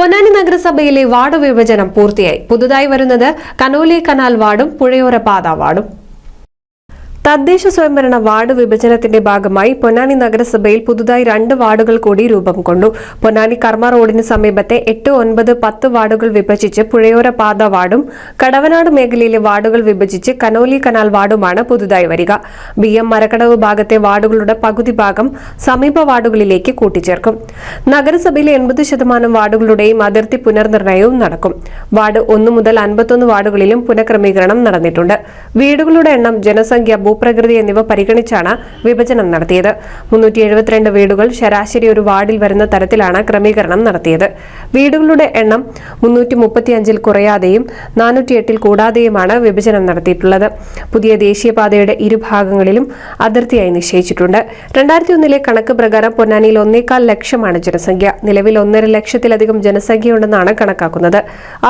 പൊന്നാനി നഗരസഭയിലെ വാർഡ് വിഭജനം പൂർത്തിയായി. പുതുതായി വരുന്നത് കനോലി കനാൽ വാർഡും പുഴയോര പാത വാർഡും. തദ്ദേശ സ്വയംഭരണ വാർഡ് വിഭജനത്തിന്റെ ഭാഗമായി പൊന്നാനി നഗരസഭയിൽ പുതുതായി രണ്ട് വാർഡുകൾ കൂടി രൂപം കൊണ്ടു. പൊന്നാനി കർമ്മ റോഡിന് സമീപത്തെ എട്ട് ഒൻപത് പത്ത് വാർഡുകൾ വിഭജിച്ച് പുഴയോര പാത വാർഡും കടവനാട് മേഖലയിലെ വാർഡുകൾ വിഭജിച്ച് കനോലി കനാൽ വാർഡുമാണ് പുതുതായി വരിക. ബി എം മരക്കടവ് ഭാഗത്തെ വാർഡുകളുടെ പകുതി ഭാഗം സമീപ വാർഡുകളിലേക്ക് കൂട്ടിച്ചേർക്കും. നഗരസഭയിലെ എൺപത് ശതമാനം വാർഡുകളുടെയും അതിർത്തി പുനർനിർണയവും നടക്കും. വാർഡ് ഒന്ന് മുതൽ അൻപത്തൊന്ന് വാർഡുകളിലും പുനഃക്രമീകരണം നടന്നിട്ടുണ്ട്. വീടുകളുടെ എണ്ണം ജനസംഖ്യ ഭൂപ്രകൃതി എന്നിവ പരിഗണിച്ചാണ് വിഭജനം നടത്തിയത്. മുന്നൂറ്റി എഴുപത്തിരണ്ട് വീടുകൾ ശരാശരി ഒരു വാർഡിൽ വരുന്ന തരത്തിലാണ് ക്രമീകരണം നടത്തിയത്. വീടുകളുടെ എണ്ണം മുന്നൂറ്റി മുപ്പത്തിയഞ്ചിൽ കുറയാതെയും നാനൂറ്റിയെട്ടിൽ കൂടാതെയുമാണ് വിഭജനം നടത്തിയിട്ടുള്ളത്. പുതിയ ദേശീയപാതയുടെ ഇരുഭാഗങ്ങളിലും അതിർത്തിയായി നിശ്ചയിച്ചിട്ടുണ്ട്. രണ്ടായിരത്തി ഒന്നിലെ കണക്ക് പ്രകാരം പൊന്നാനിയിൽ ഒന്നേകാൽ ലക്ഷമാണ് ജനസംഖ്യ. നിലവിൽ ഒന്നര ലക്ഷത്തിലധികം ജനസംഖ്യയുണ്ടെന്നാണ് കണക്കാക്കുന്നത്.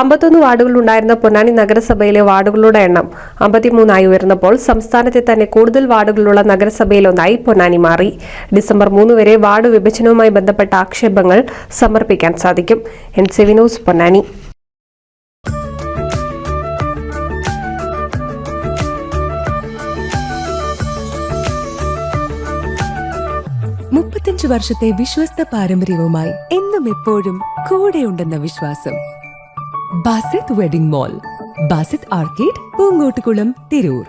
അമ്പത്തൊന്ന് വാർഡുകളുണ്ടായിരുന്ന പൊന്നാനി നഗരസഭയിലെ വാർഡുകളുടെ എണ്ണം അമ്പത്തിമൂന്നായി ഉയർന്നപ്പോൾ സംസ്ഥാനത്തെ തന്നെ കൂടുതൽ വാർഡുകളുള്ള നഗരസഭയിലൊന്നായി പൊന്നാനി മാറി. ഡിസംബർ മൂന്ന് വരെ വാർഡ് വിഭജനവുമായി ബന്ധപ്പെട്ട ആക്ഷേപങ്ങൾ സമർപ്പിക്കാൻ സാധിക്കും. എൻ വിനോസ് പൊന്നാനി. മുപ്പത്തഞ്ച് വർഷത്തെ വിശ്വസ്ത പാരമ്പര്യവുമായി എന്നും എപ്പോഴും കൂടെയുണ്ടെന്ന വിശ്വാസം. Basith wedding mall Basith arcade Poonkottukulam Tirur.